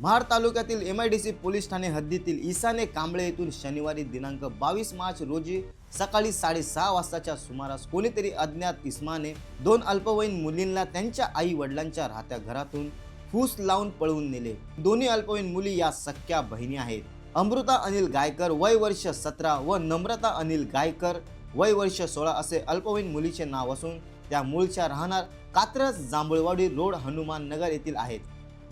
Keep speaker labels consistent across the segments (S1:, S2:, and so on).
S1: महाड तालुक्यातील M I D C police Thane हद्दीतील ईसाने कांबळे येथून शनिवारी दिनांक बावीस मार्च रोजी सकाळी साडेसहा वाजताच्या सुमारास कोणीतरी अज्ञात इस्माने दोन अल्पवयीन मुलींना त्यांच्या आई वडिलांच्या राहत्या घरातून फूस लावून पळवून नेले. दोन्ही अल्पवयीन मुली या सख्या बहिणी आहेत. अमृता अनिल गायकर वय वर्ष सतरा व नम्रता अनिल गायकर वय वर्ष सोळा असे अल्पवयीन मुलीचे नाव असून त्या मूळच्या राहणार कात्रज जांभूळवाडी रोड हनुमान नगर येथील आहेत.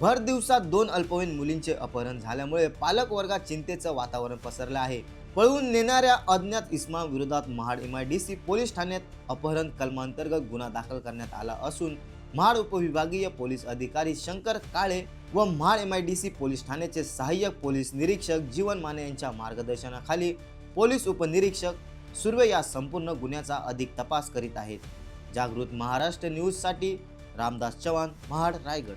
S1: भर दिवसात दोन अल्पवयीन मुलींचे अपहरण झाल्यामुळे पालक वर्गात चिंतेचं वातावरण पसरलं आहे. पळवून नेणाऱ्या अज्ञात इस्मा विरोधात Mahad M I D C police ठाण्यात अपहरण कलमांतर्गत गुन्हा दाखल करण्यात आला असून महाड उपविभागीय पोलीस अधिकारी शंकर काळे व Mahad M I D C police ठाण्याचे सहाय्यक पोलीस निरीक्षक जीवन माने यांच्या मार्गदर्शनाखाली पोलीस उपनिरीक्षक सुर्वे या संपूर्ण गुन्ह्याचा अधिक तपास करीत आहेत. जागृत महाराष्ट्र न्यूजसाठी रामदास चव्हाण महाड रायगड.